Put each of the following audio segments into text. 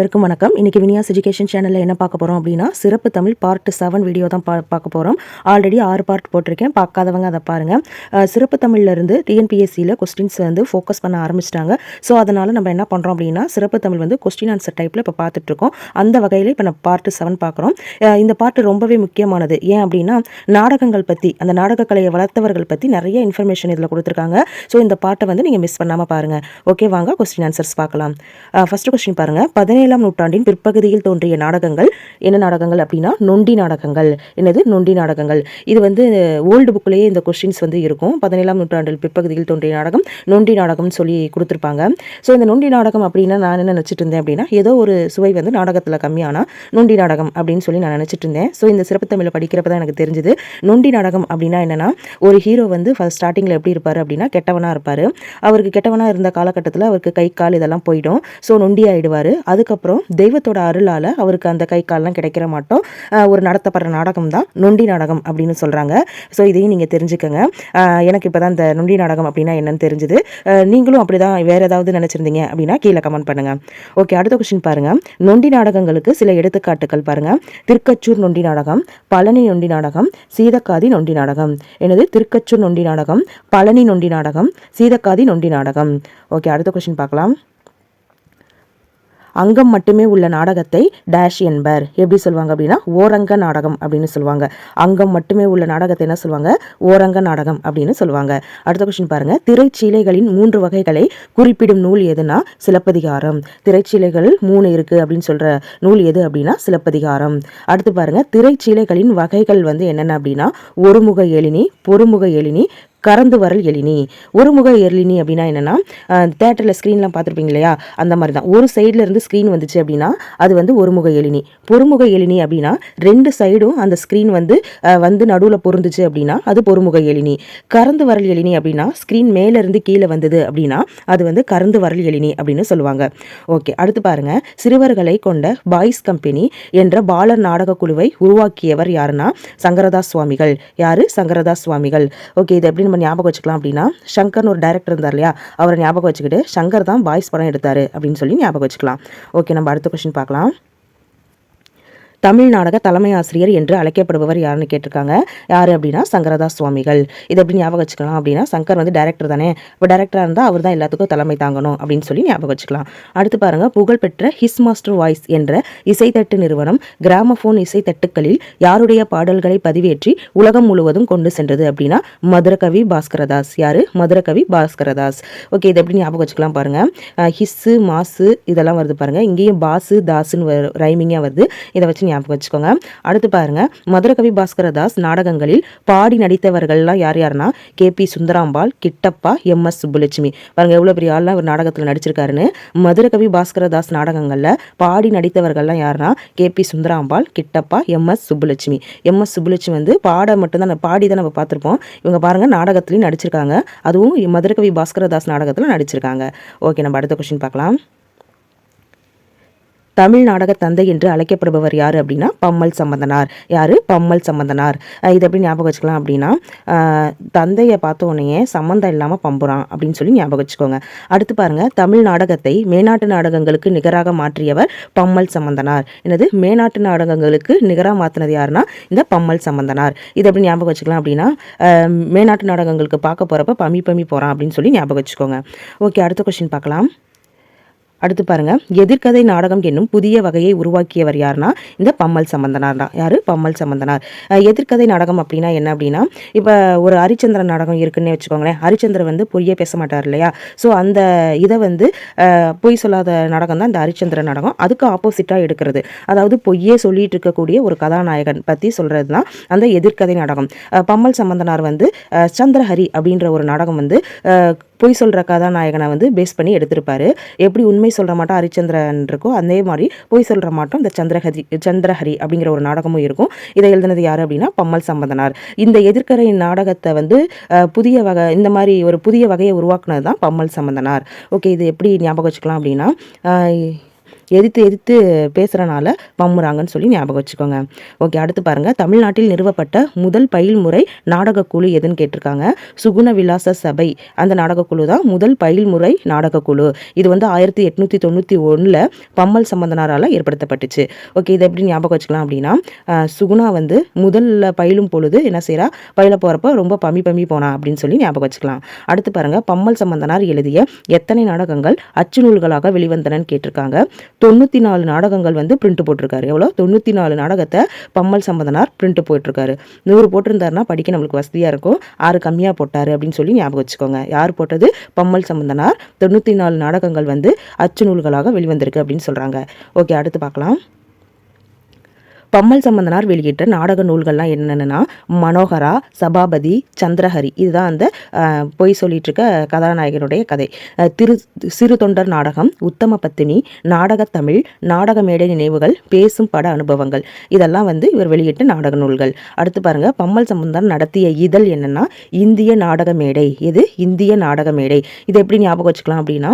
இருக்கும் வணக்கம். இன்னைக்கு வினியாஸ் எஜுகேஷன் சேனலில் என்ன பார்க்க போகிறோம் அப்படின்னா சிறப்பு தமிழ் பார்ட் செவன் வீடியோ தான் பா பார்க்க போகிறோம் ஆல்ரெடி ஆறு பார்ட் போட்டிருக்கேன். பார்க்காதவங்க அதை பாருங்கள் சிறப்பு தமிழ்லேருந்து டிஎன்பிஎஸ்சியில் கொஸ்டின்ஸ் வந்து ஃபோக்கஸ் பண்ண ஆரம்பிச்சிட்டாங்க. ஸோ அதனால் நம்ம என்ன பண்ணுறோம் அப்படின்னா சிறப்பு தமிழ் வந்து கொஸ்டின் ஆன்சர் டைப்பில் இப்போ பார்த்துட்ருக்கோம். அந்த வகையில் இப்போ நம்ம பார்ட் செவன் பார்க்குறோம். இந்த பார்ட் ரொம்பவே முக்கியமானது. ஏன் அப்படின்னா நாடகங்கள் பற்றி அந்த நாடகக்கலையை வளர்த்தவர்கள் பற்றி நிறைய இன்ஃபர்மேஷன் இதில் கொடுத்துருக்காங்க. ஸோ இந்த பாட்டை வந்து நீங்கள் மிஸ் பண்ணாமல் பாருங்கள் ஓகே வாங்க கொஸ்டின் ஆன்சர்ஸ் பார்க்கலாம். ஃபர்ஸ்ட் கொஸ்டின் பாருங்கள் பதினேழு பதினேழாம் நூற்றாண்டின் பிற்பகுதியில் தோன்றிய நாடகங்கள். என்ன நாடகங்கள் அப்படின்னா நொண்டி நாடகங்கள். என்னது? நொண்டி நாடகங்கள். இது வந்து ஓல்டு புக்லேயே இந்த கொஸ்டின்ஸ் வந்து இருக்கும். பதினேழாம் நூற்றாண்டில் பிற்பகுதியில் தோன்றிய நாடகம் நொண்டி நாடகம்னு சொல்லி கொடுத்துருப்பாங்க. ஸோ இந்த நொண்டி நாடகம் அப்படின்னா நான் என்ன நினச்சிட்டு இருந்தேன் அப்படின்னா ஏதோ ஒரு சுவை வந்து நாடகத்தில் கம்மியானா நொண்டி நாடகம் அப்படின்னு சொல்லி நான் நினச்சிட்டு இருந்தேன். ஸோ இந்த சிறப்பு தமிழில் படிக்கிறப்ப தான் எனக்கு தெரிஞ்சது. நொண்டி நாடகம் அப்படின்னா என்னன்னா ஒரு ஹீரோ வந்து ஃபர்ஸ்ட் ஸ்டார்டிங்கில் எப்படி இருப்பார் அப்படின்னா கெட்டவனாக இருப்பார். அவருக்கு கெட்டவனாக இருந்த காலகட்டத்தில் அவருக்கு கை கால் இதெல்லாம் போயிடும். ஸோ நொண்டி ஆயிடுவார். அதுக்கப்புறம் அதுக்கப்புறம் தெய்வத்தோட அருளால் அவருக்கு அந்த கை கால்லாம் கிடைக்கிற மாட்டோம். ஒரு நடத்தப்படுற நாடகம் தான் நொண்டி நாடகம் அப்படின்னு சொல்கிறாங்க ஸோ இதையும் நீங்கள் தெரிஞ்சுக்கோங்க. எனக்கு இப்போ தான் இந்த நொண்டி நாடகம் அப்படின்னா என்னன்னு தெரிஞ்சுது. நீங்களும் அப்படி தான் வேறு ஏதாவது நினச்சிருந்தீங்க அப்படின்னா கீழே கமெண்ட் பண்ணுங்கள் ஓகே அடுத்த கொஸ்டின் பாருங்கள் நொண்டி நாடகங்களுக்கு சில எடுத்துக்காட்டுகள் பாருங்கள் திருக்கச்சூர் நொண்டி நாடகம் பழனி நொண்டி நாடகம் சீதக்காதி நொண்டி நாடகம். எனது திருக்கச்சூர் நொண்டி நாடகம் பழனி நொண்டி நாடகம் சீதக்காதி நொண்டி நாடகம். ஓகே அடுத்த கொஸ்டின் பார்க்கலாம். அங்கம் மட்டுமே உள்ள நாடகத்தை டேஷ் என்பர். எப்படி சொல்லுவாங்க அப்படின்னா ஓரங்க நாடகம் அப்படின்னு சொல்லுவாங்க. அங்கம் மட்டுமே உள்ள நாடகத்தை என்ன சொல்லுவாங்க? ஓரங்க நாடகம் அப்படின்னு சொல்லுவாங்க. அடுத்த கொஸ்டின் பாருங்க. திரைச்சீலைகளின் மூன்று வகைகளை குறிப்பிடும் நூல் எதுனா சிலப்பதிகாரம். திரைச்சீலைகள் மூணு இருக்கு அப்படின்னு சொல்ற நூல் எது அப்படின்னா சிலப்பதிகாரம். அடுத்து பாருங்க. திரைச்சீலைகளின் வகைகள் வந்து என்னென்ன அப்படின்னா ஒருமுக எழினி பொறுமுக எழினி கறந்து வரல் எழினி. ஒருமுக எழினி அப்படின்னா என்னென்னா தேட்டரில் ஸ்க்ரீன்லாம் பார்த்துருப்பீங்க இல்லையா? அந்த மாதிரி தான் ஒரு சைடில் இருந்து ஸ்க்ரீன் வந்துச்சு அப்படின்னா அது வந்து ஒருமுக எழினி. பொறுமுக எழினி அப்படின்னா ரெண்டு சைடும் அந்த ஸ்க்ரீன் வந்து வந்து நடுவில் பொருந்துச்சு அப்படின்னா அது பொறுமுக எழினி. கறந்து வரல் எழினி அப்படின்னா ஸ்க்ரீன் மேலேருந்து கீழே வந்தது அப்படின்னா அது வந்து கறந்து வரல் எழினி அப்படின்னு சொல்லுவாங்க. ஓகே அடுத்து பாருங்க. சிறுவர்களை கொண்ட பாய்ஸ் கம்பெனி என்ற பாலர் நாடக குழுவை உருவாக்கியவர் யாருன்னா சங்கரதாஸ் சுவாமிகள். யாரு? சங்கரதாஸ் சுவாமிகள். ஓகே இது எப்படி நம்ம ஞாபகம் வச்சுக்கலாம் அப்படின்னா சங்கர்னு ஒரு டைரக்டர் இருந்தார் இல்லையா? அவரை ஞாபகம் வச்சுக்கிட்டு சங்கர் தான் பாய்ஸ் படம் எடுத்தார் அப்படின்னு சொல்லி ஞாபகம் வச்சுக்கலாம். ஓகே நம்ம அடுத்த கொஸ்டின் பார்க்கலாம். தமிழ் நாடக தலைமை ஆசிரியர் என்று அழைக்கப்படுபவர் யாருன்னு கேட்டிருக்காங்க. யார் அப்படின்னா சங்கரதாஸ் சுவாமிகள். இது எப்படி ஞாபகம் வச்சுக்கலாம் அப்படின்னா சங்கர் வந்து டைரக்டர் தானே. இப்போ டேரக்டராக இருந்தால் அவர் தான் எல்லாத்துக்கும் தலைமை தாங்கணும் அப்படின்னு சொல்லி ஞாபகம் வச்சுக்கலாம். அடுத்து பாருங்கள் புகழ்பெற்ற ஹிஸ் மாஸ்டர் வாய்ஸ் என்ற இசைத்தட்டு நிறுவனம் கிராமபோன் இசைத்தட்டுக்களில் யாருடைய பாடல்களை பதிவேற்றி உலகம் முழுவதும் கொண்டு சென்றது அப்படின்னா மதுரகவி பாஸ்கரதாஸ். யார்? மதுரகவி பாஸ்கரதாஸ். ஓகே இது எப்படி ஞாபகம் வச்சுக்கலாம் பாருங்கள் ஹிஸ்ஸு மாசு இதெல்லாம் வருது பாருங்கள் இங்கேயும் பாசு தாஸுன்னு ரைமிங்காக வருது. இதை வச்சு ஞாபகம் வச்சுக்கோங்க. அடுத்து பாருங்க. மதுரகவி பாஸ்கரதாஸ் நாடகங்களில் பாடி நடித்தவர்கள்லாம் யார் யாருன்னா? K B Sundarambal Kittappa M S Subbulakshmi. பாருங்க எவ்வளோ பெரிய ஆள்லாம் ஒரு நாடகத்தில் நடிச்சிருக்காருன்னு. மதுரகவி பாஸ்கரதாஸ் நாடகங்களில் பாடி நடித்தவர்கள்லாம் யாருன்னா? K B Sundarambal Kittappa M S Subbulakshmi. M S Subbulakshmi வந்து பாட மட்டும்தான் நம்ம பாடி தான் நம்ம பார்த்துருப்போம். இவங்க பாருங்க நாடகத்துலையும் நடிச்சிருக்காங்க. அதுவும் மதுரகவி பாஸ்கரதாஸ் நாடகத்தில் நடிச்சிருக்காங்க. ஓகே நம்ம அடுத்த கொஸ்டின் பார்க்கலாம். தமிழ் நாடக தந்தை என்று அழைக்கப்படுபவர் யார் அப்படின்னா பம்மல் சம்பந்தனார். யார்? பம்மல் சம்பந்தனார். இது எப்படி ஞாபகம் வச்சுக்கலாம் அப்படின்னா தந்தையை பார்த்த உடனே சம்மந்தம் இல்லாமல் பம்புறான் அப்படின்னு சொல்லி ஞாபகம் வச்சுக்கோங்க. அடுத்து பாருங்க தமிழ் நாடகத்தை மேநாட்டு நாடகங்களுக்கு நிகராக மாற்றியவர் பம்மல் சம்பந்தனார். என்னது? மேநாட்டு நாடகங்களுக்கு நிகராக மாற்றினது யாருன்னா இந்த பம்மல் சம்பந்தனார். இது எப்படி ஞாபகம் வச்சுக்கலாம் அப்படின்னா மேனாட்டு மேநாட்டு நாடகங்களுக்கு பார்க்க போகிறப்ப பம்மி பம்மி போகிறான் அப்படின்னு சொல்லி ஞாபகம் வச்சுக்கோங்க. ஓகே அடுத்த கொஸ்டின் பார்க்கலாம். அடுத்து பாருங்க. எதிர்கதை நாடகம் என்னும் புதிய வகையை உருவாக்கியவர் யாருன்னா இந்த பம்மல் சம்பந்தனார் தான். யாரு? பம்மல் சம்பந்தனார். எதிர்கதை நாடகம் அப்படின்னா என்ன அப்படின்னா இப்போ ஒரு ஹரிச்சந்திரன் நாடகம் இருக்குன்னே வச்சுக்கோங்களேன். ஹரிச்சந்திரன் வந்து பொய்யே பேச மாட்டார் இல்லையா? ஸோ அந்த இதை வந்து பொய் சொல்லாத நாடகம் தான் இந்த ஹரிச்சந்திரன் நாடகம். அதுக்கு ஆப்போசிட்டாக எடுக்கிறது. அதாவது பொய்யே சொல்லிட்டு இருக்கக்கூடிய ஒரு கதாநாயகன் பற்றி சொல்கிறது தான் அந்த எதிர்கதை நாடகம். பம்மல் சம்பந்தனார் வந்து சந்திரஹரி அப்படின்ற ஒரு நாடகம் வந்து பொய் சொல்கிற கதாநாயகனை வந்து பேஸ் பண்ணி எடுத்திருப்பாரு. எப்படி உண்மை சொல்கிற மாட்டோம் ஹரிச்சந்திரன் இருக்கோ அதே மாதிரி பொய் சொல்கிற மாட்டோம் இந்த சந்திரஹரி சந்திரஹரி அப்படிங்கிற ஒரு நாடகமும் இருக்கும். இதை எழுதினது யார் அப்படின்னா பம்மல் சம்பந்தனார். இந்த எதிர்க்கரை நாடகத்தை வந்து புதிய வகை இந்த மாதிரி ஒரு புதிய வகையை உருவாக்குனது தான் பம்மல் சம்பந்தனார். ஓகே இது எப்படி ஞாபகம் வச்சுக்கலாம் அப்படின்னா எதிர்த்து எதிர்த்து பேசுகிறனால வம்முறாங்கன்னு சொல்லி ஞாபகம் வச்சுக்கோங்க. ஓகே அடுத்து பாருங்கள் தமிழ்நாட்டில் நிறுவப்பட்ட முதல் பயில்முறை நாடகக்குழு எதுன்னு கேட்டிருக்காங்க. சுகுண விலாச சபை. அந்த நாடகக்குழு தான் முதல் பயில்முறை நாடகக்குழு. இது வந்து ஆயிரத்தி எட்நூற்றி தொண்ணூற்றி ஒன்றில் பம்மல் சம்பந்தனாரால் ஏற்படுத்தப்பட்டுச்சு. ஓகே இதை எப்படி ஞாபகம் வச்சுக்கலாம் அப்படின்னா சுகுணா வந்து முதல்ல பயிலும் பொழுது என்ன செய்கிறா பயில போகிறப்ப ரொம்ப பம்மி பம்மி போனா அப்படின்னு சொல்லி ஞாபகம் வச்சுக்கலாம். அடுத்து பாருங்கள் பம்மல் சம்பந்தனார் எழுதிய எத்தனை நாடகங்கள் அச்சு நூல்களாக வெளிவந்தனன்னு கேட்டிருக்காங்க. தொண்ணூற்றி நாலு நாடகங்கள் வந்து பிரிண்ட் போட்டிருக்காரு. எவ்வளோ? தொண்ணூற்றி நாலு நாடகத்தை பம்மல் சம்பந்தனார் பிரிண்ட் போட்டிருக்காரு. நூறு போட்டிருந்தாருன்னா படிக்க நம்மளுக்கு வசதியாக இருக்கும். ஆறு கம்மியாக போட்டார் அப்படின்னு சொல்லி ஞாபகம் வச்சுக்கோங்க. யார் போட்டது? பம்மல் சம்பந்தனார். தொண்ணூற்றி நாலு நாடகங்கள் வந்து அச்சு நூல்களாக வெளிவந்திருக்கு அப்படின்னு சொல்கிறாங்க ஓகே அடுத்து பார்க்கலாம். பம்மல் சம்பந்தனார் வெளியிட்ட நாடக நூல்கள்லாம் என்னென்னா மனோகரா சபாபதி சந்திரஹரி. இதுதான் அந்த பொய் சொல்லிட்டு இருக்க கதாநாயகனுடைய கதை. திரு சிறு தொண்டர் நாடகம் உத்தம பத்தினி நாடகத்தமிழ் நாடக மேடை நினைவுகள் பேசும் பட அனுபவங்கள். இதெல்லாம் வந்து இவர் வெளியிட்ட நாடக நூல்கள். அடுத்து பாருங்க பம்மல் சம்பந்தன் நடத்திய இதழ் என்னன்னா இந்திய நாடக மேடை. இது இந்திய நாடக மேடை. இதை எப்படி ஞாபகம் வச்சுக்கலாம் அப்படின்னா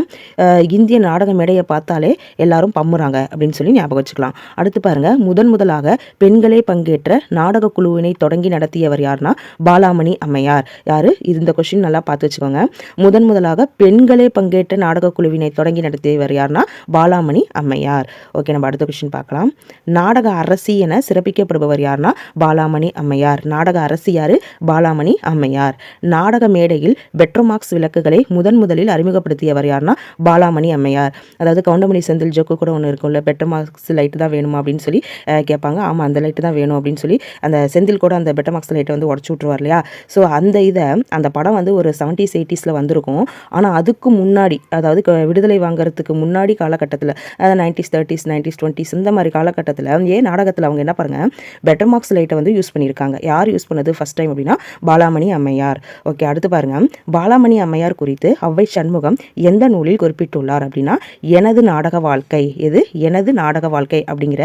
இந்திய நாடக மேடையை பார்த்தாலே எல்லாரும் பம்முறாங்க அப்படின்னு சொல்லி ஞாபகம் வச்சுக்கலாம். அடுத்து பாருங்க முதன் முதலாக பெண்களே பங்கேற்ற நாடக குழுவினை தொடங்கி நடத்தியவர் யார்னா பாலாமணி அம்மையார். யாரு? இந்த கொஸ்டின் நல்லா பார்த்து வச்சுக்கோங்க. முதன் முதலாக பெண்களே பங்கேற்ற நாடக குழுவினை தொடங்கி நடத்தியவர் யார்னா பாலாமணி அம்மையார். ஓகே நம்ம அடுத்த கொஸ்டின் பார்க்கலாம். நாடக அரசி என சிறப்பிக்கப்படுபவர் யார்னா பாலாமணி அம்மையார். நாடக அரசி யாரு? பாலாமணி அம்மையார். நாடக மேடையில் பெட்ரோமாக்ஸ் விளக்குகளை முதன் முதலில் அறிமுகப்படுத்தியவர் யார்னா பாலாமணி அம்மையார். அதாவது கவுண்டமணி செந்தில் ஜோக்கு கூட ஒன்று இருக்கும்ல பெட்ரோமாக்ஸ் லைட்டு தான் வேணுமா அப்படின்னு சொல்லி கேட்பாங்க. சொல்லுவாங்க ஆமாம் அந்த லைட்டு தான் வேணும் அப்படின்னு சொல்லி அந்த செந்தில் கூட அந்த பெட்டமாக்ஸ் லைட்டை வந்து உடச்சி விட்ருவார் இல்லையா? ஸோ அந்த இதை அந்த படம் வந்து ஒரு செவன்டிஸ் எயிட்டிஸில் வந்திருக்கும். ஆனால் அதுக்கு முன்னாடி அதாவது விடுதலை வாங்குறதுக்கு முன்னாடி காலகட்டத்தில் அதாவது நைன்டிஸ் தேர்ட்டிஸ் நைன்டிஸ் டுவெண்ட்டிஸ் இந்த மாதிரி காலகட்டத்தில் ஏன் நாடகத்தில் அவங்க என்ன பாருங்கள் பெட்டமாக்ஸ் லைட்டை வந்து யூஸ் பண்ணியிருக்காங்க. யார் யூஸ் பண்ணது ஃபஸ்ட் டைம் அப்படின்னா பாலாமணி அம்மையார். ஓகே அடுத்து பாருங்கள் பாலாமணி அம்மையார் குறித்து அவ்வை சண்முகம் எந்த நூலில் குறிப்பிட்டுள்ளார் அப்படின்னா எனது நாடக வாழ்க்கை. எது? எனது நாடக வாழ்க்கை அப்படிங்கிற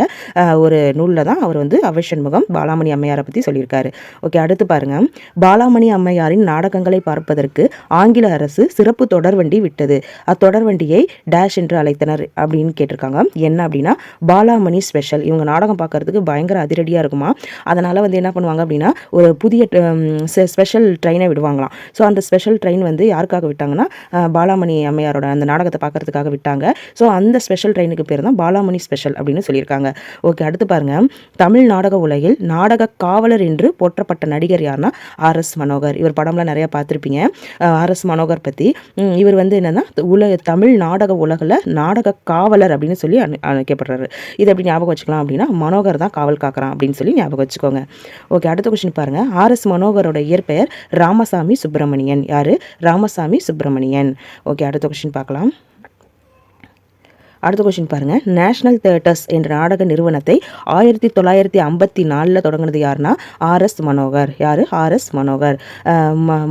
ஒரு நூலில் தான் அவர் வந்து அவைஷண்முகம் பாலாமணி அம்மையாரை பற்றி சொல்லியிருக்காரு. ஓகே அடுத்து பாருங்கள் பாலாமணி அம்மையாரின் நாடகங்களை பார்ப்பதற்கு ஆங்கில அரசு சிறப்பு தொடர்வண்டி விட்டது. அத்தொடர் வண்டியை டேஷ் என்று அழைத்தனர் அப்படின்னு கேட்டிருக்காங்க. என்ன அப்படின்னா பாலாமணி ஸ்பெஷல் இவங்க நாடகம் பார்க்கறதுக்கு பயங்கர அதிரடியாக இருக்குமா? அதனால் வந்து என்ன பண்ணுவாங்க அப்படின்னா ஒரு புதிய ஸ்பெஷல் ட்ரெயினை விடுவாங்களாம். ஸோ அந்த ஸ்பெஷல் ட்ரெயின் வந்து யாருக்காக விட்டாங்கன்னா பாலாமணி அம்மையாரோட அந்த நாடகத்தை பார்க்கறதுக்காக விட்டாங்க. ஸோ அந்த ஸ்பெஷல் ட்ரெயினுக்கு பேர் தான் பாலாமணி ஸ்பெஷல் அப்படின்னு சொல்லியிருக்காங்க. ஓகே அடுத்து பாருங்கள் தமிழ் நாடக உலகில் நாடக காவலர் என்று போற்றப்பட்ட நடிகர் யார்னா ஆர் எஸ் மனோகர். இவர் படம்லாம் நிறையா பார்த்துருப்பீங்க. ஆர் எஸ் மனோகர் பற்றி இவர் வந்து என்னென்னா உலக தமிழ் நாடக உலகில் நாடக காவலர் அப்படின்னு சொல்லி அழைக்கப்படுறாரு இது எப்படி ஞாபகம் வச்சுக்கலாம் அப்படின்னா மனோகர் தான் காவல் காக்கிறான் அப்படின்னு சொல்லி ஞாபகம் வச்சுக்கோங்க. ஓகே அடுத்த கொஸ்டின் பாருங்கள் ஆர் எஸ் மனோகரோட இயற்பெயர் ராமசாமி சுப்பிரமணியன். யார்? ராமசாமி சுப்பிரமணியன். ஓகே அடுத்த கொஸ்டின் பார்க்கலாம். அடுத்த கொஸ்டின் பாருங்கள் நேஷனல் தேட்டர்ஸ் என்ற நாடக நிறுவனத்தை ஆயிரத்தி தொள்ளாயிரத்தி ஐம்பத்தி நாலில் தொடங்கினது யாருன்னா? R S Manohar. யார்? R S Manohar.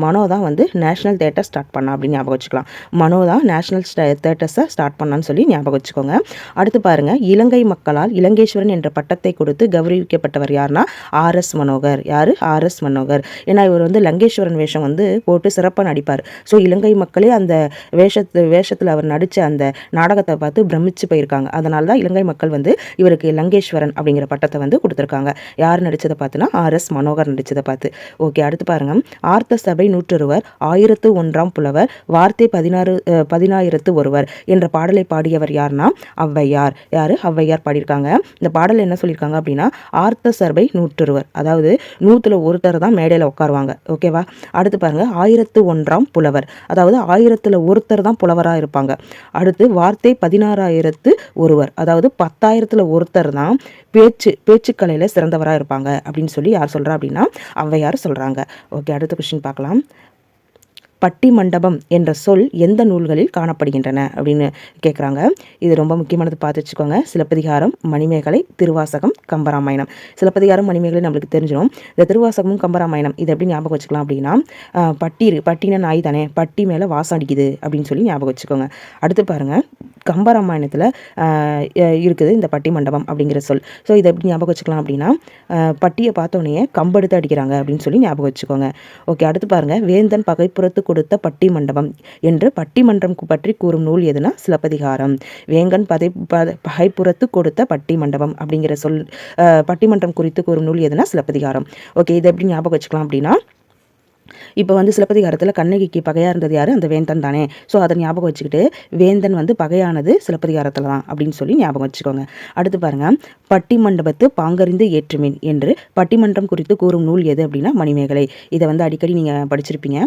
மனோ தான் வந்து நேஷனல் தேட்டர் ஸ்டார்ட் பண்ணா அப்படின்னு ஞாபகம் வச்சுக்கலாம். மனோ தான் நேஷனல் தேட்டர்ஸை ஸ்டார்ட் பண்ணான்னு சொல்லி ஞாபகம் வச்சுக்கோங்க. அடுத்து பாருங்கள் இலங்கை மக்களால் இலங்கேஸ்வரன் என்ற பட்டத்தை கொடுத்து கௌரவிக்கப்பட்டவர் யாருன்னா? R S Manohar. யார்? R S Manohar. ஏன்னா இவர் வந்து லங்கேஸ்வரன் வேஷம் வந்து போட்டு சிறப்பாக நடிப்பார். ஸோ இலங்கை மக்களே அந்த வேஷத்து வேஷத்தில் அவர் நடித்த அந்த நாடகத்தை பார்த்து பிரம் பிரமிச்சு போயிருக்காங்க. அதனால தான் இலங்கை மக்கள் வந்து இவருக்கு லங்கேஸ்வரன் அப்படிங்கிற பட்டத்தை வந்து கொடுத்துருக்காங்க. யார் நடித்ததை பார்த்துன்னா ஆர் எஸ் மனோகர் நடித்ததை பார்த்து. ஓகே அடுத்து பாருங்க. ஆர்த்த சபை நூற்றொருவர் ஆயிரத்து ஒன்றாம் புலவர் வார்த்தை பதினாறு பதினாயிரத்து ஒருவர் என்ற பாடலை பாடியவர் யார்னா ஔவையார். யார்? ஔவையார் பாடியிருக்காங்க. இந்த பாடல் என்ன சொல்லியிருக்காங்க அப்படின்னா ஆர்த்த சபை நூற்றொருவர். அதாவது நூற்றுல ஒருத்தர் தான் மேடையில் உட்காருவாங்க. ஓகேவா? அடுத்து பாருங்கள் ஆயிரத்து ஒன்றாம் புலவர். அதாவது ஆயிரத்தில் ஒருத்தர் தான் புலவராக இருப்பாங்க. அடுத்து வார்த்தை பதினாறாயிரம் பத்தாயிரத்து ஒருவர். அதாவது பத்தாயிரத்தில் ஒருத்தர் தான் பேச்சு பேச்சுக்கலையில் சிறந்தவராக இருப்பாங்க அப்படின்னு சொல்லி யார் சொல்கிறா அப்படின்னா ஔவையார் சொல்கிறாங்க ஓகே அடுத்த கொஸ்டின் பார்க்கலாம். பட்டி மண்டபம் என்ற சொல் எந்த நூல்களில் காணப்படுகின்றன அப்படின்னு கேட்குறாங்க இது ரொம்ப முக்கியமானது பார்த்து வச்சுக்கோங்க. சிலப்பதிகாரம் மணிமேகலை திருவாசகம் கம்பராமாயணம். சிலப்பதிகாரம் மணிமேகலை நம்மளுக்கு தெரிஞ்சிடும் இந்த திருவாசகமும் கம்பராமாயணம் இது எப்படி ஞாபகம் வச்சுக்கலாம் அப்படின்னா பட்டி பட்டின நாய் தானே பட்டி மேலே வாசம் அடிக்குது அப்படின்னு சொல்லி ஞாபகம் வச்சுக்கோங்க. அடுத்து பாருங்கள் கம்பராமாயணத்தில் இருக்குது இந்த பட்டி மண்டபம் அப்படிங்கிற சொல். ஸோ இதை எப்படி ஞாபகம் வச்சுக்கலாம் அப்படின்னா பட்டியை பார்த்தோன்னே கம்பெடுத்து அடிக்கிறாங்க அப்படின்னு சொல்லி ஞாபகம் வச்சுக்கோங்க. ஓகே அடுத்து பாருங்கள் வேந்தன் பகைப்புறத்து கொடுத்த பட்டி மண்டபம் என்று பட்டிமன்றம் மன்றம் பற்றி கூறும் நூல் எதுனா சிலப்பதிகாரம். வேங்கன் பதை பகைப்புறத்து கொடுத்த பட்டி மண்டபம் அப்படிங்கிற சொல் பட்டிமன்றம் குறித்து கூறும் நூல் எதுனா சிலப்பதிகாரம். ஓகே இதை எப்படி ஞாபகம் வச்சுக்கலாம் அப்படின்னா இப்போ வந்து சிலப்பதிகாரத்தில் கண்ணகிக்கு பகையாக இருந்தது யார்? அந்த வேந்தன் தானே. ஸோ அதை ஞாபகம் வச்சுக்கிட்டு வேந்தன் வந்து பகையானது சிலப்பதிகாரத்தில் தான் அப்படின்னு சொல்லி ஞாபகம் வச்சுக்கோங்க. அடுத்து பாருங்க. பட்டிமண்டபத்து பாங்கறிந்து ஏற்றுமின் என்று பட்டிமன்றம் குறித்து கூறும் நூல் எது அப்படின்னா மணிமேகலை. இதை வந்து அடிக்கடி நீங்கள் படிச்சிருப்பீங்க.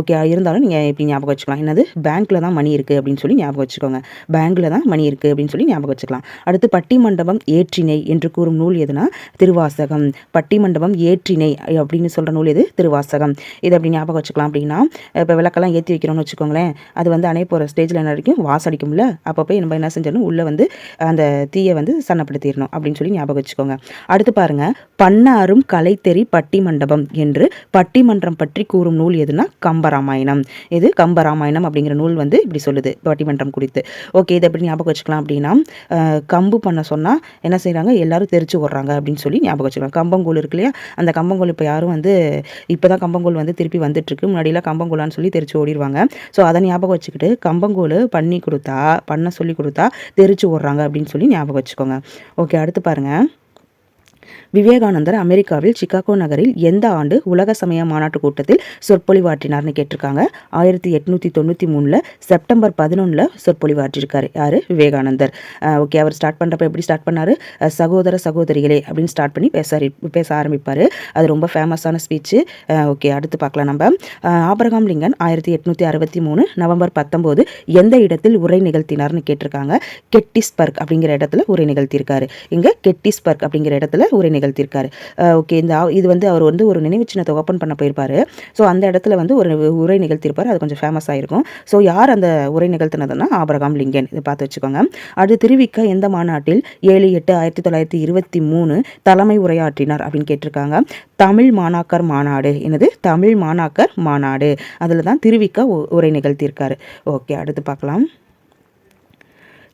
ஓகே இருந்தாலும் நீங்கள் எப்படி ஞாபகம் வச்சுக்கலாம். என்னது? பேங்க்கில் தான் மணி இருக்குது அப்படின்னு சொல்லி ஞாபகம் வச்சுக்கோங்க. பேங்க்கில் தான் மணி இருக்குது அப்படின்னு சொல்லி ஞாபகம் வச்சுக்கலாம். அடுத்து பட்டிமண்டபம் ஏற்றினை என்று கூறும் நூல் எதுனா? திருவாசகம். பட்டிமண்டபம் ஏற்றினை அப்படின்னு சொல்கிற நூல் எது? திருவாசகம். இதை அப்படி ஞாபகம் வச்சுக்கலாம் அப்படின்னா இப்போ விளக்கெல்லாம் ஏற்றி வைக்கிறோம்னு வச்சுக்கோங்களேன் அது வந்து அணை போகிற ஸ்டேஜில் என்ன வரைக்கும் வாசடிக்கும்ல அப்போ போய் நம்ம என்ன செஞ்சிடணும்? உள்ளே வந்து அந்த தீயை வந்து சன்னப்படுத்திடணும் அப்படின்னு சொல்லி ஞாபகம் வச்சுக்கோங்க. அடுத்து பாருங்கள் பன்னாரும் கலைத்தெறி பட்டிமண்டபம் என்று பட்டிமன்றம் பற்றி கூறும் நூல் எதுனா கம்பராமாயணம். இது கம்பராமாயணம் அப்படிங்கிற நூல் வந்து இப்படி சொல்லுது பட்டிமன்றம் குறித்து. ஓகே இதை எப்படி ஞாபகம் வச்சுக்கலாம் அப்படின்னா கம்பு பண்ண சொன்னால் என்ன செய்கிறாங்க எல்லாரும் தெரிச்சு விட்றாங்க அப்படின்னு சொல்லி ஞாபகம் வச்சுக்கலாம். கம்பங்கூழ் இருக்கு இல்லையா? அந்த கம்பங்கூழ் இப்போ யாரும் வந்து இப்போ தான் கம்பங்கூழ் வந்து திருப்பி வந்துட்டுருக்கு. முன்னாடிலாம் கம்பங்கூழான்னு சொல்லி தெரிச்சு ஓடிடுவாங்க ஸோ அதை ஞாபகம் வச்சுக்கிட்டு கம்பங்கூழ் பண்ணி கொடுத்தா பண்ண சொல்லி கொடுத்தா தெரிச்சு விட்றாங்க அப்படின்னு சொல்லி ஞாபகம் வச்சுக்கோங்க. ஓகே அடுத்து பாருங்கள் விவேகானந்தர் அமெரிக்காவில் சிகாகோ நகரில் எந்த ஆண்டு உலக சமய மாநாட்டு கூட்டத்தில் சொற்பொழிவாற்றினார்னு கேட்டிருக்காங்க? ஆயிரத்தி எட்நூற்றி தொண்ணூற்றி மூணில் செப்டம்பர் பதினொன்றில் சொற்பொழிவாற்றிருக்காரு யார்? விவேகானந்தர். ஓகே அவர் ஸ்டார்ட் பண்ணுறப்ப எப்படி ஸ்டார்ட் பண்ணார்? சகோதர சகோதரிகளே அப்படின்னு ஸ்டார்ட் பண்ணி பேச பேச ஆரம்பிப்பார். அது ரொம்ப ஃபேமஸான ஸ்பீச்சு. ஓகே அடுத்து பார்க்கலாம் நம்ம. ஆபரகாம் லிங்கன் ஆயிரத்தி எட்நூற்றி அறுபத்தி மூணு நவம்பர் பத்தொம்போது எந்த இடத்தில் உரை நிகழ்த்தினார்னு கேட்டிருக்காங்க? கெட்டிஸ்பர்க் அப்படிங்கிற இடத்துல உரை நிகழ்த்தியிருக்காரு. இங்கே கெட்டிஸ்பர்க் அப்படிங்கிற இடத்துல உரை நிகழ்த்தியிருக்காரு. ஓகே இந்த இது வந்து அவர் வந்து ஒரு நினைவு சின்னத்தை ஓப்பன் பண்ண போயிருப்பாரு. ஸோ அந்த இடத்துல வந்து ஒரு உரை நிகழ்த்திருப்பார் அது கொஞ்சம் ஃபேமஸ் ஆயிருக்கும். ஸோ யார் அந்த உரை நிகழ்த்தினதுன்னா ஆபரகாம் லிங்கன். இதை பார்த்து வச்சுக்கோங்க. அடுத்து திருவிக்க எந்த மாநாட்டில் ஏழு எட்டு ஆயிரத்தி தொள்ளாயிரத்தி இருபத்தி மூணு தலைமை உரையாற்றினார்? அப்படின்னு கேட்டிருக்காங்க. தமிழ் மாணாக்கர் மாநாடு. என்னது? தமிழ் மாணாக்கர் மாநாடு. அதில் தான் திருவிக்க உ- உரை நிகழ்த்தியிருக்காரு. ஓகே அடுத்து பார்க்கலாம்.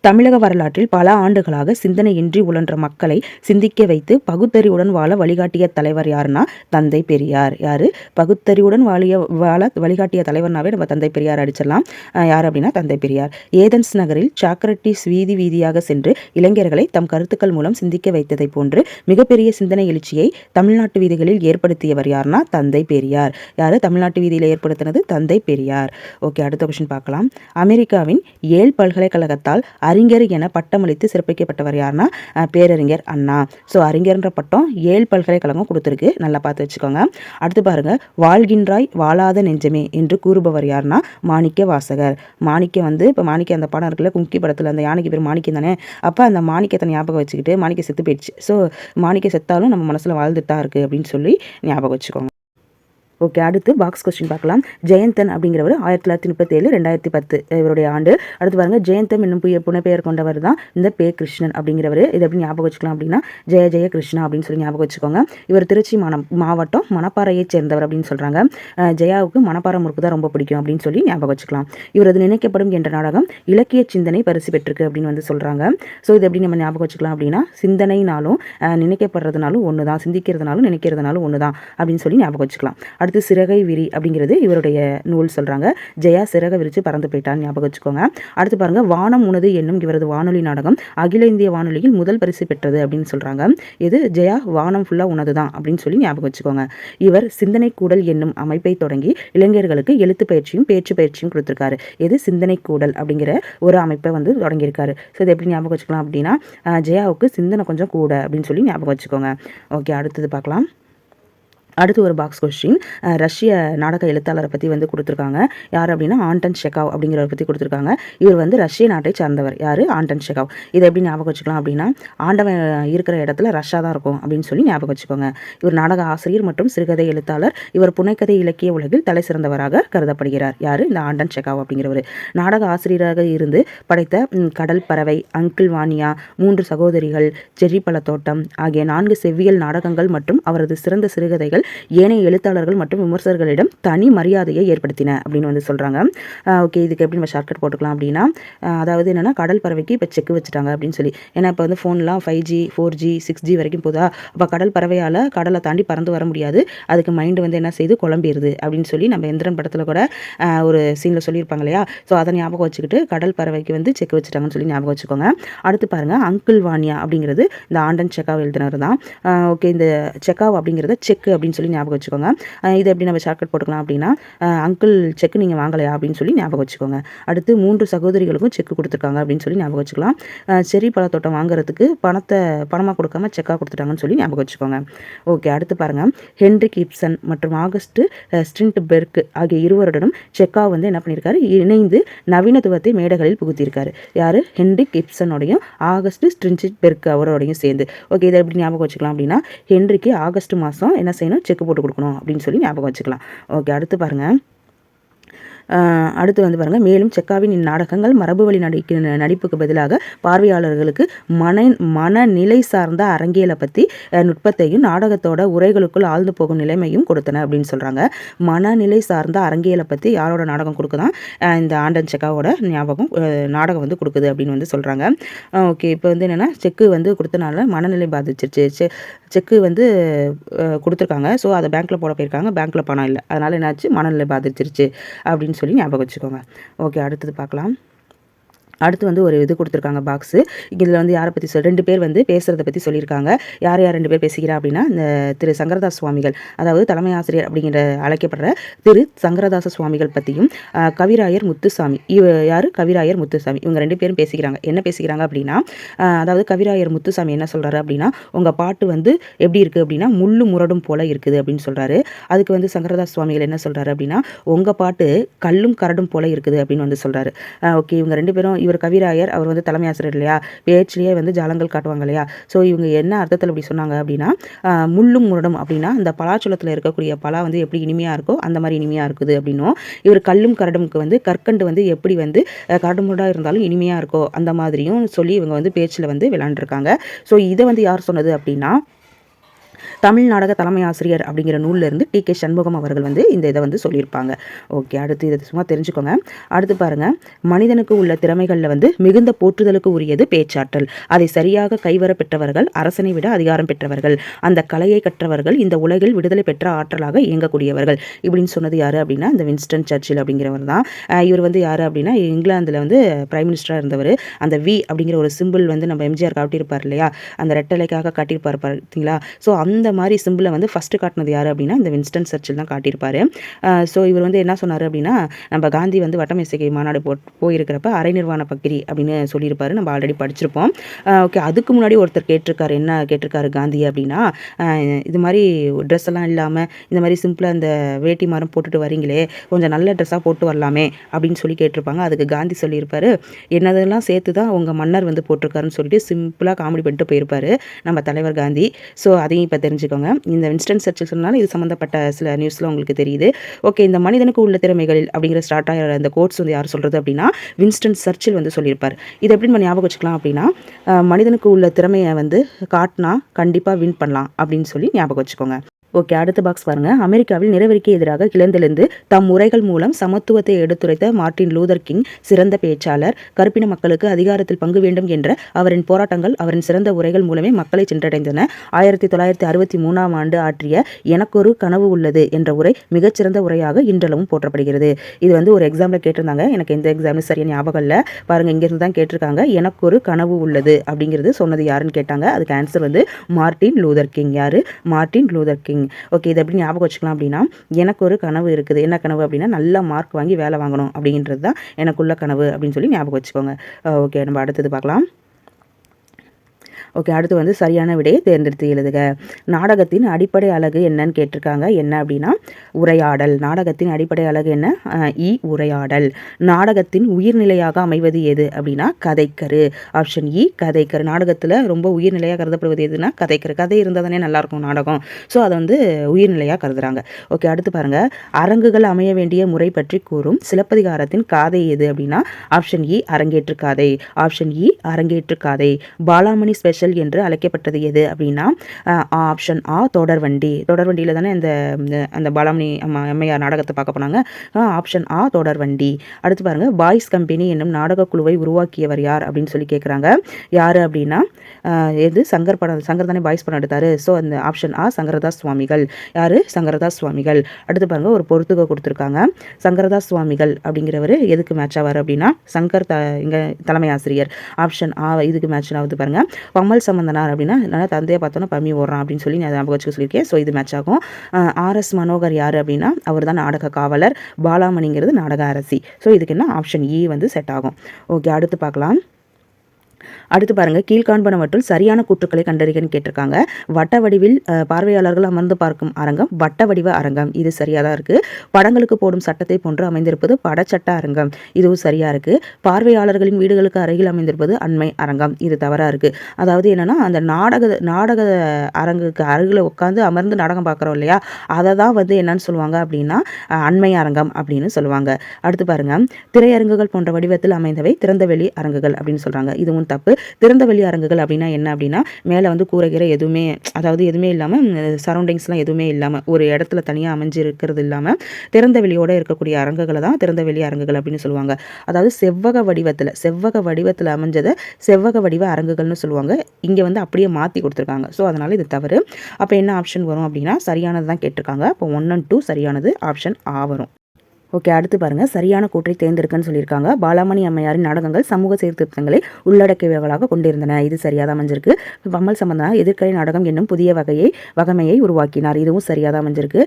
தமிழக வரலாற்றில் பல ஆண்டுகளாக சிந்தனையின்றி உழன்ற மக்களை சிந்திக்க வைத்து பகுத்தறிவுடன் வாழ வழிகாட்டிய தலைவர் யாருன்னா தந்தை பெரியார். யாரு? பகுத்தறிவுடன் வாழிய வாழ வழிகாட்டிய தலைவர்னாவே நம்ம தந்தை பெரியார் அடிச்சிடலாம். யார் அப்படின்னா தந்தை பெரியார். ஏதன்ஸ் நகரில் சாக்ரட்டிஸ் வீதி வீதியாக சென்று இளைஞர்களை தம் கருத்துக்கள் மூலம் சிந்திக்க வைத்ததை போன்று மிகப்பெரிய சிந்தனை எழுச்சியை தமிழ்நாட்டு வீதிகளில் ஏற்படுத்தியவர் யாருன்னா தந்தை பெரியார். யாரு? தமிழ்நாட்டு வீதியில் ஏற்படுத்தினது தந்தை பெரியார். ஓகே அடுத்த கொஸ்டின் பார்க்கலாம். அமெரிக்காவின் ஏல் பல்கலைக்கழகத்தால் அறிஞர் என பட்டமளித்து சிறப்பிக்கப்பட்டவர் யாருன்னா பேரறிஞர் அண்ணா. ஸோ அறிஞர்ன்ற பட்டம் ஏழு பல்கலைக்கழகம் கொடுத்துருக்கு. நல்லா பார்த்து வச்சுக்கோங்க. அடுத்து பாருங்க. வாழ்கின்றாய் வாழாத நெஞ்சமே என்று கூறுபவர் யாருன்னா மாணிக்க வாசகர். மாணிக்கம் வந்து இப்போ மாணிக்க அந்த படம் இருக்குல்ல கும்கி படத்தில் அந்த யானைக்கு பேர் மாணிக்கம் தானே? அப்போ அந்த மாணிக்கத்தை ஞாபகம் வச்சுக்கிட்டு மாணிக்க செத்து போயிடுச்சு. ஸோ மாணிக்க செத்தாலும் நம்ம மனசில் வாழ்ந்துட்டு தான் இருக்குது அப்படின்னு சொல்லி ஞாபகம் வச்சுக்கோங்க. ஓகே அடுத்து பாக்ஸ் கொஸ்டின் பார்க்கலாம். ஜெயந்தன் அப்படிங்கிறவர் ஆயிரத்தி தொள்ளாயிரத்தி முப்பத்தேழு ரெண்டாயிரத்தி பத்து இவருடைய ஆண்டு. அடுத்து பாருங்க ஜெயந்தம் என்னும் புய புனைப்பெயர் கொண்டவர் தான் இந்த பே கிருஷ்ணன் அப்படிங்கிறவர். இது எப்படி ஞாபகம் வச்சுக்கலாம் அப்படின்னா ஜெய ஜெய கிருஷ்ணா அப்படின்னு சொல்லி ஞாபகம் வச்சுக்கோங்க. இவர் திருச்சி மானம் மாவட்டம் மணப்பாறையைச் சேர்ந்தவர் அப்படின்னு சொல்கிறாங்க ஜெயாவுக்கு மணப்பாறை முறுக்கு தான் ரொம்ப பிடிக்கும் அப்படின்னு சொல்லி ஞாபகம் வச்சுக்கலாம். இவரது நினைக்கப்படும் என்ற நாடகம் இலக்கிய சிந்தனை பரிசு பெற்றிருக்கு அப்படின்னு வந்து சொல்கிறாங்க ஸோ இது எப்படி நம்ம ஞாபகம் வச்சுக்கலாம் அப்படின்னா சிந்தனைனாலும் நினைக்கப்படுறதுனாலும் ஒன்று தான் சிந்திக்கிறதுனாலும் நினைக்கிறதுனாலும் ஒன்று தான் அப்படின்னு சொல்லி ஞாபகம் வச்சுக்கலாம். அடுத்து சிறகை விரி அப்படிங்கிறது இவருடைய நூல் சொல்கிறாங்க ஜெயா சிறகை விரித்து பறந்து போயிட்டான்னு ஞாபகம் வச்சுக்கோங்க. அடுத்து பாருங்கள் வானம் உனது என்னும் இவரது வானொலி நாடகம் அகில இந்திய வானொலியில் முதல் பரிசு பெற்றது அப்படின்னு சொல்கிறாங்க இது ஜெயா வானம் ஃபுல்லாக உனது தான் அப்படின்னு சொல்லி ஞாபகம் வச்சுக்கோங்க. இவர் சிந்தனை கூடல் என்னும் அமைப்பை தொடங்கி இளைஞர்களுக்கு எழுத்து பயிற்சியும் பேச்சு பயிற்சியும் கொடுத்துருக்காரு. இது சிந்தனை கூடல் அப்படிங்கிற ஒரு அமைப்பை வந்து தொடங்கியிருக்காரு. ஸோ இது எப்படி ஞாபகம் வச்சுக்கலாம் அப்படின்னா ஜெயாவுக்கு சிந்தனை கொஞ்சம் கூட அப்படின்னு சொல்லி ஞாபகம் வச்சுக்கோங்க. ஓகே அடுத்தது பார்க்கலாம். அடுத்து ஒரு பாக்ஸ் கொஸ்டின் ரஷ்ய நாடக எழுத்தாளரை பற்றி வந்து கொடுத்துருக்காங்க. யார் அப்படின்னா ஆண்டன் ஷெகாவ் அப்படிங்கிறவரை பற்றி கொடுத்துருக்காங்க. இவர் வந்து ரஷ்ய நாட்டை சார்ந்தவர். யார்? ஆண்டன் ஷெகாவ். இதை எப்படி ஞாபகம் வச்சுக்கலாம் அப்படின்னா ஆண்டவன் இருக்கிற இடத்துல ரஷ்யா தான் இருக்கும் அப்படின்னு சொல்லி ஞாபகம் வச்சுக்கோங்க. இவர் நாடக ஆசிரியர் மற்றும் சிறுகதை எழுத்தாளர். இவர் புனைக்கதை இலக்கிய உலகில் தலை சிறந்தவராக கருதப்படுகிறார். யார்? இந்த ஆண்டன் ஷெகாவ் அப்படிங்கிறவர். நாடக ஆசிரியராக இருந்து படைத்த கடல் பறவை அங்கிள் வானியா மூன்று சகோதரிகள் செர்ரி பழத்தோட்டம் ஆகிய நான்கு செவ்வியல் நாடகங்கள் மற்றும் அவரது சிறந்த சிறுகதைகள் ஏனைய எழுத்தாளர்கள் மற்றும் விமர்சகர்களிடம் தனி மரியாதையை ஏற்படுத்தின அப்படின்னு வந்து சொல்கிறாங்க ஓகே இதுக்கு எப்படி நம்ம ஷார்ட்கட் போட்டுக்கலாம் அப்படின்னா அதாவது என்னென்னா கடல் பறவைக்கு இப்போ செக் வச்சுட்டாங்க அப்படின்னு சொல்லி. ஏன்னா இப்போ வந்து ஃபோன்லாம் five G four G six G வரைக்கும் போதா? அப்போ கடல் பறவையால் கடலை தாண்டி பறந்து வர முடியாது. அதுக்கு மைண்டு வந்து என்ன செய்து? குழம்பிடுது அப்படின்னு சொல்லி நம்ம எந்திரன் படத்தில் கூட ஒரு சீனில் சொல்லியிருப்பாங்க இல்லையா? ஸோ அதை ஞாபகம் வச்சுக்கிட்டு கடல் பறவைக்கு வந்து செக் வச்சுட்டாங்கன்னு சொல்லி ஞாபகம் வச்சுக்கோங்க. அடுத்து பாருங்கள் அங்கிள் வாணியா அப்படிங்கிறது இந்த ஆண்டன் செக்காவ் எழுதினவர் தான் ஓகே இந்த செக்காவ் அப்படிங்கிறத செக் அப்படின்னு சொல்லி ஞாபகம் வச்சுக்கோங்க. இது எப்படி நம்ம ஷார்ட்கட் போட்டுக்கலாம் அப்படின்னா அங்கிள் செக் நீங்கள் வாங்கலையா அப்படின்னு சொல்லி ஞாபகம் வச்சுக்கோங்க. அடுத்து மூன்று சகோதரிகளுக்கும் செக் கொடுத்துருக்காங்க அப்படின்னு சொல்லி ஞாபகம் வச்சுக்கலாம். செரி பழத்தோட்டம் வாங்குறதுக்கு பணத்தை பணமாக கொடுக்காம செக்காக கொடுத்துட்டாங்கன்னு சொல்லி ஞாபகம் வச்சுக்கோங்க. ஓகே அடுத்து பாருங்கள் ஹென்ரிக் இப்சன் மற்றும் ஆகஸ்ட் ஸ்ட்ரிண்ட் பெர்க் ஆகிய இருவருடனும் செக்கா வந்து என்ன பண்ணியிருக்காரு? இணைந்து நவீனத்துவத்தை மேடைகளில் புகுத்தியிருக்காரு. யார்? ஹென்ரிக் இப்சனோடையும் ஆகஸ்ட் ஸ்ட்ரிஞ்சிட் பெர்க் அவரோடையும் சேர்ந்து. ஓகே இதை எப்படி ஞாபகம் வச்சுக்கலாம் அப்படின்னா ஹென்ரிக்கு ஆகஸ்ட் மாதம் என்ன செய்யணும்? செக் போட்டு கொடுக்கணும் அப்படின்னு சொல்லி ஞாபகம் வச்சுக்கலாம். ஓகே அடுத்து பாருங்கள் அடுத்து வந்து பாருங்கள் மேலும் செக்காவின் இந்நாடகங்கள் மரபு வழி நடிக்க நடிப்புக்கு பதிலாக பார்வையாளர்களுக்கு மன மனநிலை சார்ந்த அரங்கியலை பற்றி நுட்பத்தையும் நாடகத்தோட உரைகளுக்குள் ஆழ்ந்து போகும் நிலைமையும் கொடுத்தன அப்படின்னு சொல்கிறாங்க மனநிலை சார்ந்த அரங்கியலை பற்றி யாரோட நாடகம் கொடுக்குதான் இந்த ஆண்டன் செக்காவோட ஞாபகம் நாடகம் வந்து கொடுக்குது அப்படின்னு வந்து சொல்கிறாங்க ஓகே. இப்போ வந்து என்னென்னா செக்கு வந்து கொடுத்தனால மனநிலை பாதிச்சிருச்சு. செ செக்கு வந்து கொடுத்துருக்காங்க. ஸோ அதை பேங்க்கில் போட போயிருக்காங்க. பேங்க்கில் பணம் இல்லை. அதனால் என்னாச்சு? மனநிலை பாதிச்சிருச்சு அப்படின்னு சொல்லி ஞாபகம் வச்சுக்கோங்க. ஓகே அடுத்தது பார்க்கலாம். அடுத்து வந்து ஒரு இது கொடுத்துருக்காங்க பாக்ஸு இதில் வந்து யாரை பற்றி சொல் ரெண்டு பேர் வந்து பேசுகிறத பற்றி சொல்லியிருக்காங்க. யார் யார் ரெண்டு பேர் பேசிக்கிறா அப்படின்னா இந்த திரு சங்கரதாஸ் சுவாமிகள் அதாவது தலைமை ஆசிரியர் அப்படிங்கிற அழைக்கப்படுற திரு சங்கரதாச சுவாமிகள் பற்றியும் கவிராயர் முத்துசாமி. இவ யார்? கவிராயர் முத்துசாமி. இவங்க ரெண்டு பேரும் பேசிக்கிறாங்க என்ன பேசிக்கிறாங்க அப்படின்னா அதாவது கவிராயர் முத்துசாமி என்ன சொல்கிறாரு அப்படின்னா உங்கள் பாட்டு வந்து எப்படி இருக்குது அப்படின்னா முள்ளு முரடும் போல இருக்குது அப்படின்னு சொல்கிறாரு அதுக்கு வந்து சங்கரதாஸ் சுவாமிகள் என்ன சொல்கிறாரு அப்படின்னா உங்கள் பாட்டு கல்லும் கரடும் போல இருக்குது அப்படின்னு வந்து சொல்கிறாரு ஓகே இவங்க ரெண்டு பேரும் இவர் கவிராயர் அவர் வந்து தலைமை ஆசிரியர் இல்லையா? பேச்சிலேயே வந்து ஜாலங்கள் காட்டுவாங்க இல்லையா? ஸோ இவங்க என்ன அர்த்தத்தில் இப்படி சொன்னாங்க அப்படின்னா முள்ளும் முரடும் அப்படின்னா அந்த பலாச்சலத்தில் இருக்கக்கூடிய பலா வந்து எப்படி இனிமையாக இருக்கோ அந்த மாதிரி இனிமையாக இருக்குது அப்படின்னும். இவர் கல்லும் கரடுமுக்கு வந்து கற்கண்டு வந்து எப்படி வந்து அஹ், கரடு முரடாக இருந்தாலும் இனிமையாக இருக்கோ அந்த மாதிரியும் சொல்லி இவங்க வந்து பேச்சில் வந்து விளாண்டுருக்காங்க. ஸோ இதை வந்து யார் சொன்னது அப்படின்னா தமிழ் நாடக தலைமை ஆசிரியர் அப்படிங்கிற நூல்ல இருந்து டி கே சண்முகம் அவர்கள் வந்து இந்த இதை வந்து சொல்லியிருப்பாங்க. ஓகே அடுத்து இதை சும்மா தெரிஞ்சுக்கோங்க. அடுத்து பாருங்க. மனிதனுக்கு உள்ள திறமைகளில் வந்து மிகுந்த போற்றுதலுக்கு உரியது பேச்சாற்றல். அதை சரியாக கைவர பெற்றவர்கள் அரசனை விட அதிகாரம் பெற்றவர்கள். அந்த கலையை கற்றவர்கள் இந்த உலகில் விடுதலை பெற்ற ஆற்றலாக இயங்கக்கூடியவர்கள். இப்படின்னு சொன்னது யாரு அப்படின்னா இந்த வின்ஸ்டன் சர்ச்சில் அப்படிங்கிறவர் தான். இவர் வந்து யாரு அப்படின்னா இங்கிலாந்தில் வந்து பிரைம் மினிஸ்டராக இருந்தவர். அந்த வி அப்படிங்கிற ஒரு சிம்பிள் வந்து நம்ம எம்ஜிஆர் காட்டியிருப்பார் இல்லையா? அந்த ரெட்டலைக்காக காட்டியிருப்பார் பார்த்தீங்களா ஸோ அந்த மாதிரி சிம்பிளை வந்து ஃபஸ்ட்டு காட்டினது யார் அப்படின்னா இந்த வின்ஸ்டன் சர்ச்சில் தான் காட்டியிருப்பாரு. ஸோ இவர் வந்து என்ன சொன்னார் அப்படின்னா நம்ம காந்தி வந்து வட்டமேசைக்கை மாநாடு போ போயிருக்கிறப்ப அரை நிர்வாண பக்கிரி அப்படின்னு சொல்லியிருப்பாரு. நம்ம ஆல்ரெடி படிச்சிருப்போம். ஓகே அதுக்கு முன்னாடி ஒருத்தர் கேட்டிருக்காரு. என்ன கேட்டிருக்காரு காந்தி அப்படின்னா இது மாதிரி ட்ரெஸ் எல்லாம் இல்லாமல் இந்த மாதிரி சிம்பிளாக இந்த வேட்டி மரம் போட்டுட்டு வரீங்களே கொஞ்சம் நல்ல ட்ரெஸ்ஸாக போட்டு வரலாமே அப்படின்னு சொல்லி கேட்டிருப்பாங்க. அதுக்கு காந்தி சொல்லியிருப்பாரு. என்னதெல்லாம் சேர்த்து தான் உங்கள் மன்னர் வந்து போட்டிருக்காருன்னு சொல்லிட்டு சிம்பிளாக காமெடி பண்ணிட்டு போயிருப்பாரு நம்ம தலைவர் காந்தி. ஸோ அதையும் இப்போ தெரிஞ்சுக்கோங்க. இந்த வின்ஸ்டன் சர்ச்சில் சொன்னாலும் இது சம்மந்தப்பட்ட சில நியூஸில் உங்களுக்கு தெரியுது. ஓகே இந்த மனிதனுக்கு உள்ள திறமைகளில் அப்படிங்கிற ஸ்டார்ட் ஆகிற அந்த கோட்ஸ் வந்து யார் சொல்கிறது அப்படின்னா வின்ஸ்டன் சர்ச்சில் வந்து சொல்லியிருப்பார். இது எப்படி நம்ம ஞாபகம் வச்சுக்கலாம் அப்படின்னா மனிதனுக்கு உள்ள திறமையை வந்து காட்டினா கண்டிப்பாக வின் பண்ணலாம் அப்படின்னு சொல்லி ஞாபகம் வச்சுக்கோங்க. ஓகே அடுத்த பாக்ஸ் பாருங்க. அமெரிக்காவில் நிறவெறிக்கு எதிராக கிளர்ந்தெழுந்து தம் உரைகள் மூலம் சமத்துவத்தை எடுத்துரைத்த மார்ட்டின் லூதர் கிங் சிறந்த பேச்சாளர் கருப்பின மக்களுக்கு அதிகாரத்தில் பங்கு வேண்டும் என்ற அவரின் போராட்டங்கள் அவரின் சிறந்த உரைகள் மூலமே மக்களை சென்றடைந்தன. ஆயிரத்தி தொள்ளாயிரத்தி அறுபத்தி மூணாம் ஆண்டு ஆற்றிய எனக்கொரு கனவு உள்ளது என்ற உரை மிகச்சிறந்த உரையாக இன்றளவும் போற்றப்படுகிறது. இது வந்து ஒரு எக்ஸாமில் கேட்டிருந்தாங்க. எனக்கு எந்த எக்ஸாம்னு சரியா ஞாபகம் இல்லை. பாருங்க இங்கிருந்து தான் கேட்டிருக்காங்க. எனக்கு ஒரு கனவு உள்ளது அப்படிங்கிறது சொன்னது யாருன்னு கேட்டாங்க. அதுக்கு ஆன்சர் வந்து மார்ட்டின் லூதர் கிங். யாரு? Martin Luther King. ஓகே இது எப்படி ஞாபகம் வச்சுக்கலாம் அப்படின்னா எனக்கு ஒரு கனவு இருக்குது. என்ன கனவு அப்படின்னா நல்ல மார்க் வாங்கி வேலை வாங்கணும் அப்படின்றது தான் எனக்குள்ள கனவு அப்படின்னு சொல்லி ஞாபகம் வச்சுக்கோங்க. ஓகே நம்ம அடுத்தது பார்க்கலாம். ஓகே அடுத்து வந்து சரியான விடையை தேர்ந்தெடுத்து எழுதுக. நாடகத்தின் அடிப்படை அழகு என்னன்னு கேட்டிருக்காங்க. என்ன அப்படின்னா உரையாடல். நாடகத்தின் அடிப்படை அழகு என்ன? இ உரையாடல். நாடகத்தின் உயிர்நிலையாக அமைவது எது அப்படின்னா கதைக்கரு. ஆப்ஷன் இ e, கதைக்கரு. நாடகத்தில் ரொம்ப உயிர்நிலையாக கருதப்படுவது எதுனா கதைக்கரு. கதை இருந்தால் தானே நல்லாயிருக்கும் நாடகம். ஸோ அதை வந்து உயிர்நிலையாக கருதுகிறாங்க ஓகே அடுத்து பாருங்க. அரங்குகள் அமைய வேண்டிய முறை பற்றி கூறும் சிலப்பதிகாரத்தின் காதை எது அப்படின்னா ஆப்ஷன் இ e, அரங்கேற்று காதை. ஆப்ஷன் இ e, அரங்கேற்று காதை. பாலாமணி ஸ்பெஷல் ஸ்பெஷல் என்று அழைக்கப்பட்டது எது அப்படின்னா ஆப்ஷன் ஆ தொடர் வண்டி. தொடர் வண்டியில் தானே இந்த இந்த- அந்த பாலாமணி அம்மா எம்ஐஆர் நாடகத்தை பார்க்க போனாங்க. ஆப்ஷன் ஆ தொடர் வண்டி. அடுத்து பாருங்க பாய்ஸ் கம்பெனி என்னும் நாடக குழுவை உருவாக்கியவர் யார் அப்படின்னு சொல்லி கேட்குறாங்க யார் அப்படின்னா எது? சங்கர் படம் சங்கர் தானே பாய்ஸ் படம் எடுத்தார். ஸோ அந்த ஆப்ஷன் ஆ சங்கரதாஸ் சுவாமிகள். யார்? சங்கரதாஸ் சுவாமிகள். அடுத்து பாருங்க ஒரு பொறுத்துக கொடுத்துருக்காங்க. சங்கரதாஸ் சுவாமிகள் அப்படிங்கிறவர் எதுக்கு மேட்ச் ஆவார் அப்படின்னா சங்கர் த இங்கே தலைமை ஆசிரியர். ஆப்ஷன் ஆ இதுக்கு மேட்ச் ஆகுது பாருங்க. கமல் சம்பந்தனார் அப்படின்னா நல்லா தந்தையை பார்த்தோன்னா பம்மி ஓடுறான் அப்படின்னு சொல்லி நான் ஞாபகம் வச்சுக்க சொல்லியிருக்கேன். ஸோ இது மேட்ச் ஆகும். ஆர்எஸ் மனோகர் யார் அப்படின்னா அவர் தான் நாடக காவலர். பாலாமணிங்கிறது நாடக அரசி. ஸோ இதுக்கு என்ன ஆப்ஷன் இ e வந்து செட் ஆகும். ஓகே அடுத்து பார்க்கலாம். அடுத்து பாருங்க கீழ்காண்பனவற்றுள் சரியான கூற்றுக்களை கண்டறிகன்னு கேட்டிருக்காங்க. வட்ட வடிவில் பார்வையாளர்கள் அமர்ந்து பார்க்கும் அரங்கம் வட்ட வடிவ அரங்கம். இது சரியாக தான் இருக்குது படங்களுக்கு போடும் சட்டத்தை போன்று அமைந்திருப்பது படச்சட்ட அரங்கம். இதுவும் சரியாக இருக்குது பார்வையாளர்களின் வீடுகளுக்கு அருகில் அமைந்திருப்பது அண்மை அரங்கம். இது தவறாக இருக்குது அதாவது என்னென்னா அந்த நாடக நாடக அரங்குக்கு அருகில் உட்காந்து அமர்ந்து நாடகம் பார்க்குறோம் இல்லையா? அதை தான் வந்து என்னன்னு சொல்லுவாங்க அப்படின்னா அண்மை அரங்கம் அப்படின்னு சொல்லுவாங்க. அடுத்து பாருங்க திரையரங்குகள் போன்ற வடிவத்தில் அமைந்தவை திறந்தவெளி அரங்குகள் அப்படின்னு சொல்கிறாங்க இதுவும் தப்பு. திறந்தவெளி அரங்குகள் அப்படின்னா என்ன அப்படின்னா மேலே வந்து கூரைகிற எதுவுமே அதாவது எதுவுமே இல்லாமல் சரௌண்டிங்ஸ்லாம் எதுவுமே இல்லாமல் ஒரு இடத்துல தனியாக அமைஞ்சு இருக்கிறது இல்லாமல் திறந்த வெளியோட இருக்கக்கூடிய அரங்குகளை தான் திறந்த வெளி அரங்குகள் அப்படின்னு சொல்லுவாங்க. அதாவது செவ்வக வடிவத்தில் செவ்வக வடிவத்தில் அமைஞ்சதை செவ்வக வடிவ அரங்குகள்னு சொல்லுவாங்க. இங்கே வந்து அப்படியே மாற்றி கொடுத்துருக்காங்க. ஸோ அதனால் இது தவறு. அப்போ என்ன ஆப்ஷன் வரும் அப்படின்னா சரியானது தான் கேட்டிருக்காங்க. அப்போ ஒன் அண்ட் டூ சரியானது ஆப்ஷன் ஆ வரும். ஓகே அடுத்து பாருங்கள் சரியான கூற்றை தேர்ந்தெடுக்கன்னு சொல்லியிருக்காங்க. பாலாமணி அம்மையாரின் நாடகங்கள் சமூக சீர்திருத்தங்களை உள்ளடக்கியவர்களாக கொண்டிருந்தன. இது சரியாக தான் அமைஞ்சிருக்கு. பம்மல் சம்பந்தனா எதிர்க்கலை நாடகம் என்னும் புதிய வகையை வகமையை உருவாக்கினார். இதுவும் சரியாக தான் அமைஞ்சிருக்கு.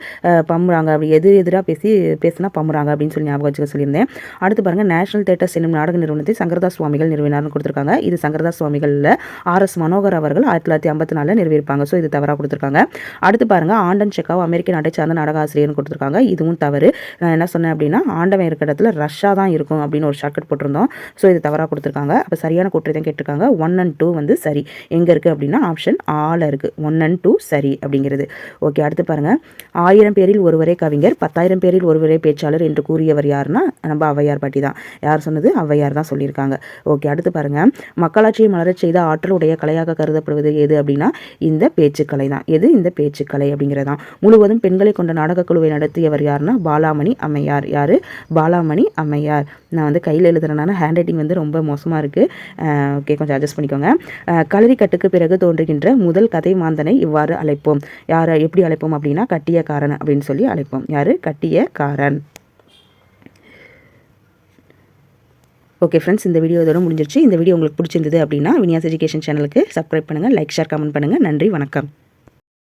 பம்புறாங்க அப்படி எதிர் எதிராக பேசி பேசினா பம்புறாங்க அப்படின்னு சொல்லி ஞாபகம் வச்சுக்க சொல்லியிருந்தேன். அடுத்து பாருங்க. நேஷனல் தேட்டர்ஸ் என்னும் நாடக நிறுவனத்தை சங்கரதாஸ் சுவாமிகள் நிறுவினார்னு கொடுத்துருக்காங்க. இது சங்கரதாஸ் சுவாமிகளில் ஆர் எஸ் மனோகர் அவர்கள் ஆயிரத்தி தொள்ளாயிரத்தி ஐம்பத்தி நாலில் நிறுவியிருப்பாங்க. ஸோ இது தவறாக கொடுத்துருக்காங்க. அடுத்து பாருங்க. ஆண்டன் செக்காவ் அமெரிக்க நாட்டை சார்ந்த நாடக ஆசிரியர்னு கொடுத்துருக்காங்க. இதுவும் தவறு. நான் என்ன சொன்னேன் அப்படின்னா ஆண்டவன் இருக்கிற இடத்துல ரஷ்ஷாக தான் இருக்கும் அப்படின்னு ஒரு ஷார்ட்கட் போட்டிருந்தோம். ஸோ இது தவறாக கொடுத்துருக்காங்க. அப்போ சரியான கூற்றை தான் கேட்டிருக்காங்க. ஒன் அண்ட் டூ வந்து சரி. எங்கே இருக்குது அப்படின்னா ஆப்ஷன் ஆல இருக்குது ஒன் அண்ட் டூ சரி அப்படிங்கிறது. ஓகே அடுத்து பாருங்க. ஆயிரம் பேரில் ஒருவரே கவிஞர் பத்தாயிரம் பேரில் ஒருவரே பேச்சாளர் என்று கூறியவர் யாருன்னா நம்ம ஔவையார் பாட்டி தான். யார் சொன்னது? ஔவையார் தான் சொல்லியிருக்காங்க. ஓகே அடுத்து பாருங்கள் மக்களாட்சியை மலரச் செய்த ஆற்றலுடைய கலையாக கருதப்படுவது எது அப்படின்னா இந்த பேச்சுக்கலை தான். எது? இந்த பேச்சுக்கலை அப்படிங்கிறது தான் முழுவதும் பெண்களை கொண்ட நாடகக் குழுவை நடத்தியவர் யாருன்னா பாலாமணி அம்மையார். யார்? பாலாமணி அம்மையார். நான் வந்து கையில் எழுதுறதுனால ஹேண்ட் ரைட்டிங் வந்து ரொம்ப மோசமாக இருக்குது ஓகே கொஞ்சம் அட்ஜஸ்ட் பண்ணிக்கோங்க. அஹ், களரி கட்டுக்கு பிறகு தோன்றுகின்ற முதல் கதை மாந்தனை இவ்வாறு அழைப்போம். யாரை எப்படி அழைப்போம் அப்படின்னா கட்டியக்காரன் அப்படின்னு சொல்லி அழைப்போம். யார்? கட்டியக்காரன். ஓகே ஃப்ரெண்ட்ஸ் இந்த வீடியோ இதோட முடிஞ்சிருச்சு. இந்த வீடியோ உங்களுக்கு பிடிச்சிருந்தது அப்படின்னா வினியாஸ் எஜுகேஷன் சேனலுக்கு சப்ஸ்கிரைப் பண்ணுங்கள் லைக் ஷேர் கமெண்ட் பண்ணுங்கள் நன்றி வணக்கம்.